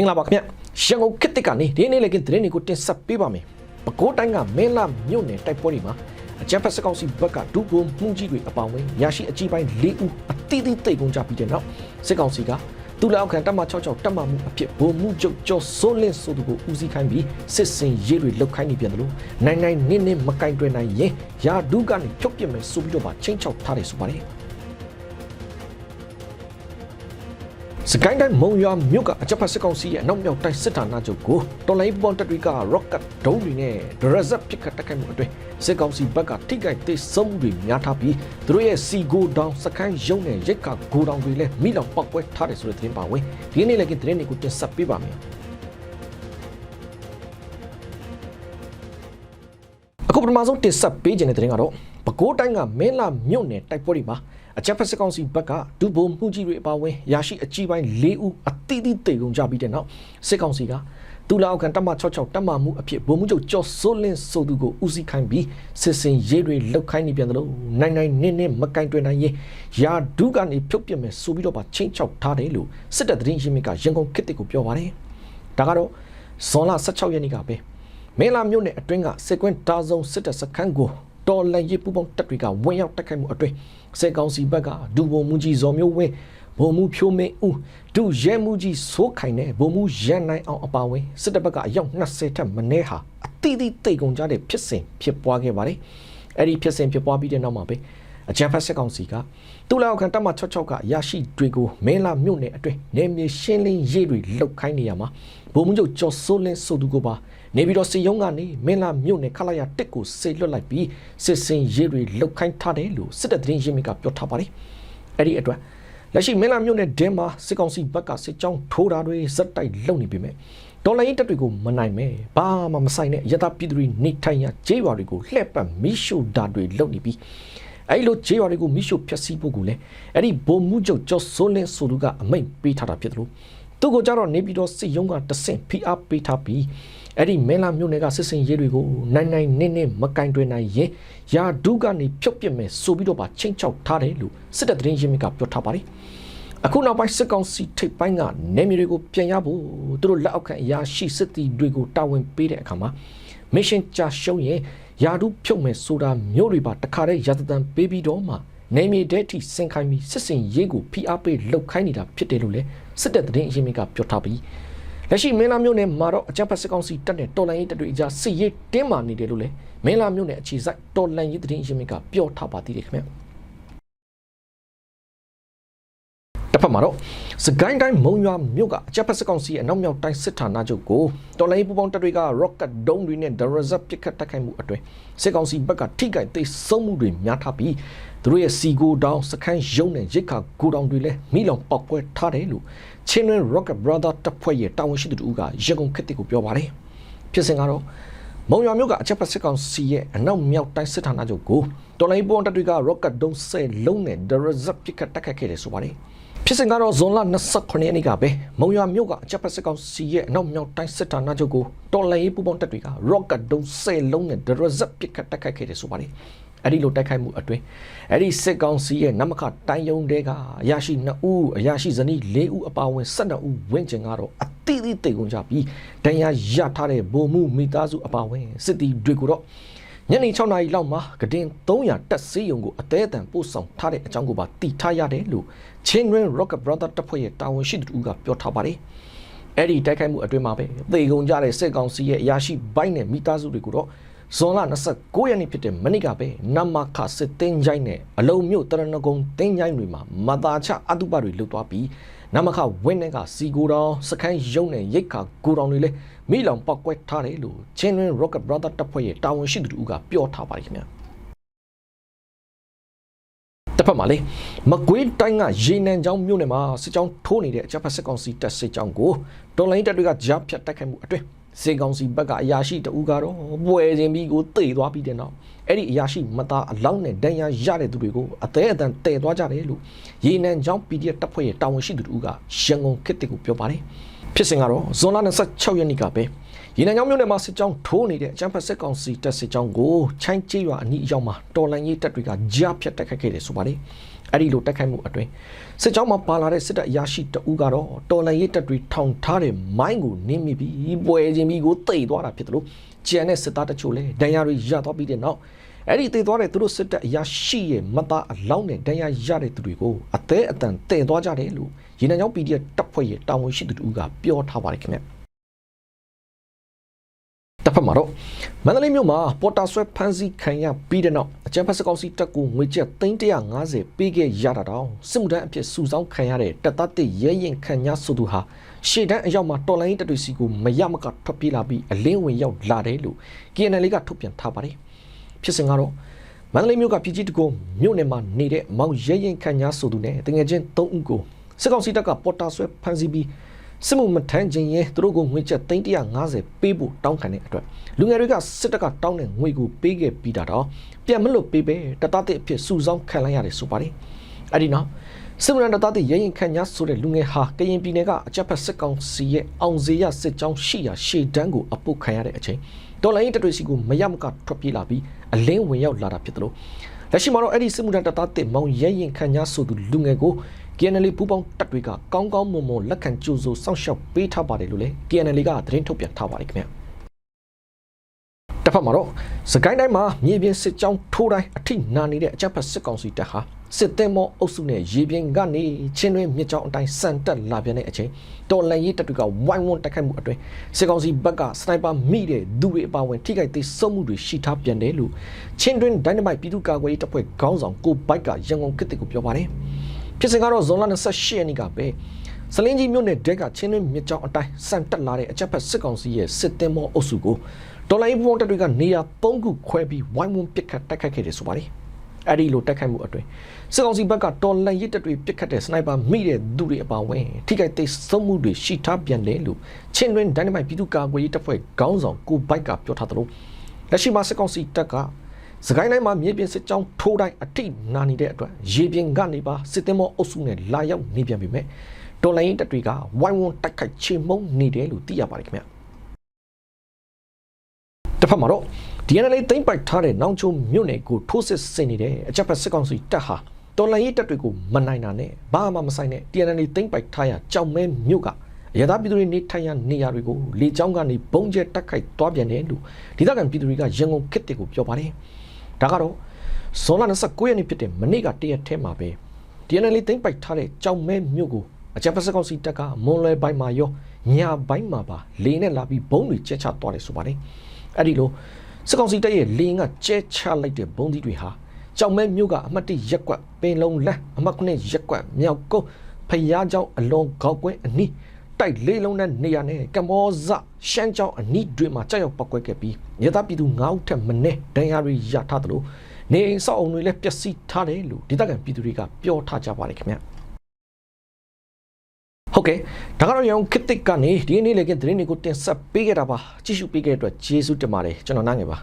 င်္ဂလာပါခင်ဗျရန်ကုန်ခေတ်တစ်ကနေဒီနေ့လည်းကသတင်းတွေကိုတင်ဆက်ပေးပါမယ်ပဲခူးတိုင်းကမင်းလာမြို့နယ်တိုက်ပွဲတွေမှာအကြမ်းဖက်စကောင်စီဘက်ကဒုဗိုလ်မှုကြီးတွေအပောင်းဝင်ရရှိအကြီးပိုင်း၄ဦးအတိအသီးတိတ်ကုန်ကြပြီးတဲ့နောက်စစ်ကောင်စီကသူလက်အောက်ခံတပ်မ66တပ်မမှုအဖြစ်ဗိုလ်မှုချုပ်ကျော်စိုးလင်းဆိုသူကိုဦးစီးခိုင်းပြီးစစ်စင်ရေးတွေလှုပ်ခိုင်းနေပြန်တယ်လို့နိုင်နိုင်နင်းနင်းမကင်တွယ်နိုင်ရင်ယာဒုကနေဖြုတ်ပြစ်မယ်ဆိုပြီးတော့ပါချင်းချောက်ထားတယ်ဆိုပါတယ် စကိုင်းတိုင်းမုံရွာမြို့ကအကြပ်ဖက်စစ်ကောင်စီရဲ့အနောက်မြောက်တိုင်းစစ်ဌာနချုပ်ကိုတော်လိုင်းပူပေါင်းတပ်တွေက rocket ဒုံးတွေနဲ့ဒရဇက်ပစ်ခတ်တိုက်ခိုက်မှုအတွင်းစစ်ကောင်စီဘက်ကထိခိုက်သိဆုံးမှုတွေများထားပြီးသူတို့ရဲ့စီဂိုဒေါင်စကိုင်းရုံးနဲ့ရိတ်ခါဂိုဒေါင်တွေလည်းမိလောင်ပောက်ကွဲထားတယ်ဆိုတဲ့သတင်းပါဝင်ဒီနေ့လည်းကသတင်းတွေကိုတင်ဆက်ပေးပါမယ်အခုပထမဆုံးတင်ဆက်ပေးခြင်းတဲ့သတင်းကတော့ ပဲခူးတိုင်းကမင်းလာမြို့နယ်တိုက်ပွဲတွေမှာအကြပ်ဖက်စစ်ကောင်စီဘက်ကဒုဗိုလ်မှုကြီးတွေအပါအဝင်ရရှိအကြီးပိုင်း၄ဦးအတိအသီးတိတ်ကုန်ကြပြီးတဲ့နောက်စစ်ကောင်စီကတူလာအောက်ခံတပ်မ66တပ်မမှုအဖြစ်ဗိုလ်မှုချုပ်ကျော်စိုးလင်းဆိုသူကိုဦးစီးခိုင်းပြီးစစ်စင်ရေးတွေလှုပ်ခိုင်းနေပြန်တယ်လို့နိုင်နိုင်နင်းနင်းမကင်တွင်နိုင်ရင်ယာဒုကနေဖြုတ်ပြစ်မယ်ဆိုပြီးတော့ပါချင်းချောက်ထားတယ်လို့စစ်တပ်သတင်းရင်းမြစ်ကရန်ကုန်ခေတ်တစ်ကိုပြောပါတယ်ဒါကတော့ဇွန်လ16ရက်နေ့ကပဲမင်းလာမြို့နယ်အတွင်းကစစ်ကွင်းတားဆုံးစစ်တပ်စခန်းကို တော်လန်ရေးပူပေါင်းတပ်တွေကဝင်ရောက်တိုက်ခိုက်မှုအတွင်းစစ်ကောင်စီဘက်ကဒူဘုံမူကြီးဇော်မျိုးဝင်းဘုံမူဖြိုးမင်းဦးဒူရဲမူကြီးစိုးခိုင်နဲ့ဘုံမူရန်နိုင်အောင်အပါဝင်စစ်တပ်ဘက်ကအယောက်20ထက်မနည်းဟာအတိအသီးတိတ်ကုန်ကြတဲ့ဖြစ်စဉ်ဖြစ်ပွားခဲ့ပါတယ်အဲ့ဒီဖြစ်စဉ်ဖြစ်ပွားပြီးတဲ့နောက်မှာပဲ အကြံဖက်စစ်ကောင်စီကတူလာခံတပ်မ66ကအရာရှိတွေကိုမင်းလာမြို့နယ်အတွင်းနေမြေရှင်းလင်းရေးတွေလှုပ်ခိုင်းနေရမှာဘုံမှုချုပ်ကျော်စိုးလင်းဆိုသူကိုပါနေပြီးတော့စီယုံကနေမင်းလာမြို့နယ်ခလာရတစ်ကိုဆေလွတ်လိုက်ပြီးစစ်စင်ရေးတွေလှုပ်ခိုင်းထားတယ်လို့စစ်တပ်သတင်းရင်းမြစ်ကပြောထားပါတယ်အဲ့ဒီအတွက်လက်ရှိမင်းလာမြို့နယ်ဒင်းမှာစစ်ကောင်စီဘက်ကစစ်ကြောင်းထိုးတာတွေဇက်တိုက်လုပ်နေပြီမဲ့ဒေါ်လာရင်းတက်တွေကိုမနိုင်မဲ့ဘာမှမဆိုင်တဲ့ရတပြည်သူတွေနေထိုင်ရကျေးရွာတွေကိုလှည့်ပတ်မီးရှို့တာတွေလုပ်နေပြီး အဲ့လိုကျေးရွာတွေကိုမိရှုဖျက်ဆီးဖို့ကိုလည်းအဲ့ဒီဘုံမှုချုပ်ကျော်စိုးလင်းဆိုသူကအမိန့်ပေးထားတာဖြစ်တယ်လို့သူကကြတော့နေပြည်တော်စစ်ရုံးကတဆင့်ဖိအားပေးထားပြီးအဲ့ဒီမဲလာမြို့နယ်ကစစ်စင်ရေးတွေကိုနိုင်နိုင်နင်းနင်းမကင်တွင်နိုင်ရင်ယာဒုကနေဖြုတ်ပစ်မယ်ဆိုပြီးတော့ပါချင်းချောက်ထားတယ်လို့စစ်တပ်သတင်းရင်းမြစ်ကပြောထားပါတယ်အခုနောက်ပိုင်းစစ်ကောင်စီထိပ်ပိုင်းကနေမြေတွေကိုပြန်ရဖို့သူတို့လက်အောက်ခံအရာရှိစစ်တီတွေကိုတာဝန်ပေးတဲ့အခါမှာ mission ကြာရှုံးရင်ယာဒုဖြုတ်မယ်ဆိုတာမျိုးတွေပါတခါတည်းရာသတန်ပေးပြီးတော့မှနေမြေတဲ့ထိစင်ခိုင်းပြီးစစ်စင်ရေးကိုဖိအားပေးလှုပ်ခိုင်းနေတာဖြစ်တယ်လို့လည်းစစ်တပ်သတင်းအရင်းမြစ်ကပြောထားပြီးလက်ရှိမင်းလာမျိုးနယ်မှာတော့အကြမ်းဖက်စစ်ကောင်စီတပ်နဲ့တော်လှန်ရေးတပ်တွေအကြားစစ်ရေးတင်းမာနေတယ်လို့လည်းမင်းလာမျိုးနယ်အခြေစိုက်တော်လှန်ရေးသတင်းအရင်းမြစ်ကပြောထားပါသေးတယ်ခင်ဗျာ က်မှာတော့စကိုင်းတိုင်းမုံရွာမြို့ကအကြက်ဖက်စကောင်စီရဲ့အနောက်မြောက်တိုင်းစစ်ဌာနချုပ်ကိုတော်လိုင်းပူပေါင်းတပ်တွေက rocket ဒုံးတွေနဲ့ Drazat ပစ်ခတ်တိုက်ခိုက်မှုအတွင်းစစ်ကောင်စီဘက်ကထိခိုက်သိဆုံးမှုတွေများထားပြီးသူတို့ရဲ့စီကိုတောင်စခန်းရုံးနဲ့ရိတ်ခါကိုတောင်တွေလည်းမိလောင်ပောက်ကွဲထားတယ်လို့ချင်းတွင် Rocket Brother တပ်ဖွဲ့ရဲ့တာဝန်ရှိသူတို့ကရကုန်ခက်တစ်ကိုပြောပါတယ်ဖြစ်စဉ်ကတော့မုံရွာမြို့ကအချက်ဖက်စစ်ကောင်စီရဲ့အနောက်မြောက်တိုင်းစစ်ဌာနချုပ်ကိုတော်လိုင်းပွန်တပ်တွေက rocket ဒုံးဆယ်လုံးနဲ့ Drazat ပစ်ခတ်တိုက်ခိုက်ခဲ့တယ်ဆိုပါတယ် ဖြစ်စဉ်ကတော့ဇွန်လ29ရက်နေ့ကပဲမုံရွာမြို့ကအချက်ဖက်စစ်ကောင်စီရဲ့အနောက်မြောက်တိုင်းစစ်ဌာနချုပ်ကိုတော်လိုင်းပူပေါင်းတပ်တွေက rocket ဒုံးဆယ်လုံးနဲ့ Drazat ပစ်ခတ်တိုက်ခိုက်ခဲ့တယ်ဆိုပါတယ်အဲ့ဒီလိုတိုက်ခိုက်မှုအတွင်းအဲ့ဒီစစ်ကောင်စီရဲ့နမခတိုင်းယုံတဲကအရာရှိ2ဦးအရာရှိဇနီး4ဦးအပါအဝင်12ဦးဝင်းကျင်ကတော့အတိအသီးတိတ်ကုန်ကြပြီးတန်ရာရထားတဲ့ဗိုလ်မှုမိသားစုအပါအဝင်စစ်တီတွေကိုတော့ ညနေ6နာရီလောက်မှာကတင်300တက်စေးရုံကိုအသေးအတန်ပို့ဆောင်ထားတဲ့အကြောင်းကိုပါတည်ထားရတယ်လို့ချင်းရင်း Rocket Brother တပ်ဖွဲ့ရဲ့တာဝန်ရှိသူကပြောထားပါတယ်အဲ့ဒီတိုက်ခိုက်မှုအတွင်းမှာပဲသေကုန်ကြတဲ့စစ်ကောင်စီရဲ့အရာရှိဘိုင်းနဲ့မိသားစုတွေကိုတော့ ဇွန်လ29ရက်နေ့ဖြစ်တဲ့မနေ့ကပဲနမခစစ်တင်းချိုင်းနဲ့အလုံးမြို့တရဏဂုံတင်းချိုင်းတွေမှာမသာချအတုပတွေလှုပ်သွားပြီးနမခဝင်းတဲ့ကစီကိုတောင်စခန်းရုံနဲ့ရိတ်ခါကိုတောင်တွေလည်းမိလောင်ပောက်ကွဲထားတယ်လို့ချင်းရင်း Rocket Brother တပ်ဖွဲ့ရဲ့တာဝန်ရှိသူတို့ကပြောထားပါတယ်ခင်ဗျာတစ်ဖက်မှာလေမကွေးတိုင်းကရေနံချောင်းမြို့နယ်မှာစစ်ကြောင်းထိုးနေတဲ့အကြပ်ဖက်စစ်ကောင်စီတပ်စစ်ကြောင်းကိုတော်လိုင်းတပ်တွေကကြားဖြတ်တိုက်ခိုက်မှုအတွင်း စေကောင်စီဘက်ကအရာရှိတဦးကတော့ပွဲခြင်းပြီးကိုတေသွားပြီးတဲ့နောက်အဲ့ဒီအရာရှိမသားအလောင်းနဲ့ဒဏ်ရာရတဲ့သူတွေကိုအသေးအတန်တည်သွားကြတယ်လို့ရေနံချောင်း PDF တပ်ဖွဲ့ရဲ့တာဝန်ရှိသူတို့ကရန်ကုန်ခေတ်တစ်ကိုပြောပါတယ်ဖြစ်စဉ်ကတော့ဇွန်လ26ရက်နေ့ကပဲရေနံချောင်းမြို့နယ်မှာစစ်ကြောင်းထိုးနေတဲ့အကြမ်းဖက်စစ်ကောင်စီတပ်စစ်ကြောင်းကိုချိုင်းကျေးရွာအနီးအရောက်မှာတော်လန်ရေးတပ်တွေကကြားဖြတ်တိုက်ခိုက်ခဲ့တယ်ဆိုပါတယ် အဲ့ဒီလိုတိုက်ခိုက်မှုအတွင်းစစ်ကြောင်းမှာပါလာတဲ့စစ်တပ်အရာရှိတအူးကတော့တော်လန်ရေးတပ်တွေထောင်ထားတဲ့မိုင်းကိုနင်းမိပြီးပွဲချင်းပြီးကိုတိတ်သွားတာဖြစ်တယ်လို့ကျန်တဲ့စစ်သားတချို့လည်းဒဏ်ရာတွေရသွားပြီးတဲ့နောက်အဲ့ဒီတိတ်သွားတဲ့သူတို့စစ်တပ်အရာရှိရဲ့မသားအလောင်းနဲ့ဒဏ်ရာရတဲ့သူတွေကိုအသေးအတန်တည်သွားကြတယ်လို့ရေနံချောင်း PDF တပ်ဖွဲ့ရဲ့တာဝန်ရှိသူတို့ကပြောထားပါတယ်ခင်ဗျတစ်ဖက် မှာတော့မန္တလေးမြို့မှာပေါ်တာဆွဲဖမ်းဆီးခံရပြီးတဲ့နောက်အကြံဖက်စကောက်စီတပ်ကူငွေကျပ်350ပေးခဲ့ရတာတောင်စစ်မှုထမ်းအဖြစ်စုဆောင်းခံရတဲ့တပ်သားတစ်ရဲရင်ခံညာဆိုသူဟာရှေ့တန်းအရောက်မှာတော်လိုင်းတပ်တွေစီကိုမရမကထွက်ပြေးလာပြီးအလင်းဝင်ရောက်လာတယ်လို့ KNL ကထုတ်ပြန်ထားပါတယ်ဖြစ်စဉ်ကတော့မန္တလေးမြို့ကပြည်ကြီးတကုံမြို့နယ်မှာနေတဲ့မောင်ရဲရင်ခံညာဆိုသူနဲ့တငယ်ချင်း3ဦးကိုစစ်ကောင်စီတပ်ကပေါ်တာဆွဲဖမ်းဆီးပြီး စစ်မှုမထမ်းခြင်းရင်သူတို့ကိုငွေကျပ်350ပေးဖို့တောင်းခံတဲ့အတွက်လူငယ်တွေကစစ်တပ်ကတောင်းတဲ့ငွေကိုပေးခဲ့ပြီးတာတော့ပြန်မလို့ပေးပဲတတတဲ့အဖြစ်စုဆောင်းခံလိုက်ရတယ်ဆိုပါတယ်အဲ့ဒီနောက်စစ်မှုရန်တတတဲ့ရရင်ခန့်ညာဆိုတဲ့လူငယ်ဟာကရင်ပြည်နယ်ကအကြက်ဖက်စစ်ကောင်စီရဲ့အောင်စေရစစ်ကြောင်းရှိရာရှေ့တန်းကိုအပုတ်ခံရတဲ့အချိန်ဒေါ်လာရင်တတွေစီကိုမရမကထွက်ပြေးလာပြီးအလင်းဝင်ရောက်လာတာဖြစ်တယ်လို့လက်ရှိမှာတော့အဲ့ဒီစစ်မှုထမ်းတပ်သားတစ်မောင်ရဲရင်ခန့်ညာဆိုသူလူငယ်ကို KNL ပူပေါင်းတပ်တွေကကောင်းကောင်းမွန်မွန်လက်ခံကြိုးဆိုစောင့်ရှောက်ပေးထားပါတယ်လို့လည်း KNL ကသတင်းထုတ်ပြန်ထားပါတယ်ခင်ဗျာတစ်ဖက်မှာတော့စကိုင်းတိုင်းမှာမြေပြင်စစ်ကြောင်းထိုးတိုင်းအထိနာနေတဲ့အကြပ်ဖက်စစ်ကောင်စီတပ်ဟာစစ်သည်မောအုပ်စုနဲ့ရေပြင်ကနေချင်းတွင်းမြစ်ကြောင်းအတိုင်းစံတက်လာပြန်တဲ့အချိန်တော်လန်ရေးတပ်တွေကဝိုင်းဝန်းတိုက်ခိုက်မှုအတွင်းစစ်ကောင်စီဘက်ကစနိုက်ပါမိတဲ့သူတွေအပါအဝင်ထိခိုက်သေးဆုံးမှုတွေရှိထားပြန်တယ်လို့ချင်းတွင်းဒိုင်းနမိုက်ပြည်သူ့ကာကွယ်ရေးတပ်ဖွဲ့ခေါင်းဆောင်ကိုဘိုက်ကရန်ကုန်ကစ်တစ်ကိုပြောပါတယ် ဖြစ်စဉ်ကတော့ဇွန်လ28ရက်နေ့ကပဲစလင်းကြီးမြို့နယ်ဒက်ကချင်းတွင်းမြစ်ကြောင်းအတိုင်းစံတက်လာတဲ့အကြပ်ဖက်စစ်ကောင်စီရဲ့စစ်သည်မောအုပ်စုကိုတော်လိုင်းဘောတပ်တွေကနေရာ၃ခုခွဲပြီးဝိုင်းဝန်းပစ်ခတ်တိုက်ခိုက်ခဲ့တယ်ဆိုပါတယ်အဲ့ဒီလိုတိုက်ခိုက်မှုအတွင်းစစ်ကောင်စီဘက်ကတော်လန်ရစ်တပ်တွေပစ်ခတ်တဲ့စနိုက်ပါမိတဲ့သူတွေအပါအဝင်ထိခိုက်သေးဆုံးမှုတွေရှိထားပြန်တယ်လို့ချင်းတွင်ဒိုင်းနမိုက်ပြည်သူ့ကာကွယ်ရေးတပ်ဖွဲ့ခေါင်းဆောင်ကိုဘိုက်ကပြောထားသလိုလက်ရှိမှာစစ်ကောင်စီတပ်က စကိုင်းတိုင်းမှာမြေပြင်စစ်ကြောင်းထိုးတိုင်းအထိနာနေတဲ့အတွက်ရေပြင်ကနေပါစစ်သည်မောအုပ်စုနဲ့လာရောက်နေပြန်ပြီမဲ့တော်လိုင်းတပ်တွေကဝိုင်းဝန်းတိုက်ခိုက်ချေမှုန်းနေတယ်လို့သိရပါတယ်ခင်ဗျတစ်ဖက်မှာတော့ DNA သိမ့်ပိုက်ထားတဲ့နောင်ချုံမြို့နယ်ကိုထိုးစစ်ဆင်နေတဲ့အကြပ်ဖက်စစ်ကောင်စီတပ်ဟာတော်လန်ရေးတပ်တွေကိုမနိုင်တာနဲ့ဘာမှမဆိုင်တဲ့ DNA သိမ့်ပိုက်ထားရကြောင်မဲမြို့ကအရသာပြည်သူတွေနေထိုင်ရနေရာတွေကိုလေကြောင်းကနေဘုံကျဲတက်ခိုက်သွားပြန်တယ်လို့ဒေသခံပြည်သူတွေကရန်ကုန်ခေတ်တွေကိုပြောပါတယ် ဒါကတော့ဇွန်လ29ရက်နေ့ဖြစ်တဲ့မနေ့ကတရက်ထဲမှာပဲ DNA သိမ့်ပိုက်ထားတဲ့ကြောင်မဲမြို့ကိုအကြပ်ဖက်စစ်ကောင်စီတပ်ကမွန်လွယ်ပိုင်းမှာရောညာပိုင်းမှာပါလေနဲ့လာပြီးဘုံတွေကျဲချသွားတယ်ဆိုပါတယ်အဲ့ဒီလိုစစ်ကောင်စီတပ်ရဲ့လေငါကျဲချလိုက်တဲ့ဘုံသီးတွေဟာကြောင်မဲမြို့ကအမှတ်၁ရက်ကွက်ပင်လုံးလန်းအမှတ်9ရက်ကွက်မြောက်ကုန်းဖျားเจ้าအလွန်ခေါကွင်းအနီး တိုက်လေးလုံးနဲ့နေရာနဲ့ကမောဇရှမ်းကျောင်းအနီးတွင်မှာကြောက်ရောက်ပောက်ကွဲခဲ့ပြီးရသပြည်သူ9ဦးထက်မနည်းဒဏ်ရာတွေရထားသလိုနေအိမ်ဆောက်အုံတွေလည်းပျက်စီးထားတယ်လို့ဒေသခံပြည်သူတွေကပြောထားကြပါတယ်ခင်ဗျာဟုတ်ကဲ့ဒါကတော့ရောင်ခစ်တစ်ကနေဒီနေ့လည်းကသတင်းတွေကိုတင်ဆက်ပေးခဲ့တာပါကြည့်ရှုပေးခဲ့တဲ့အတွက်ကျေးဇူးတင်ပါတယ်ကျွန်တော်နားငယ်ပါ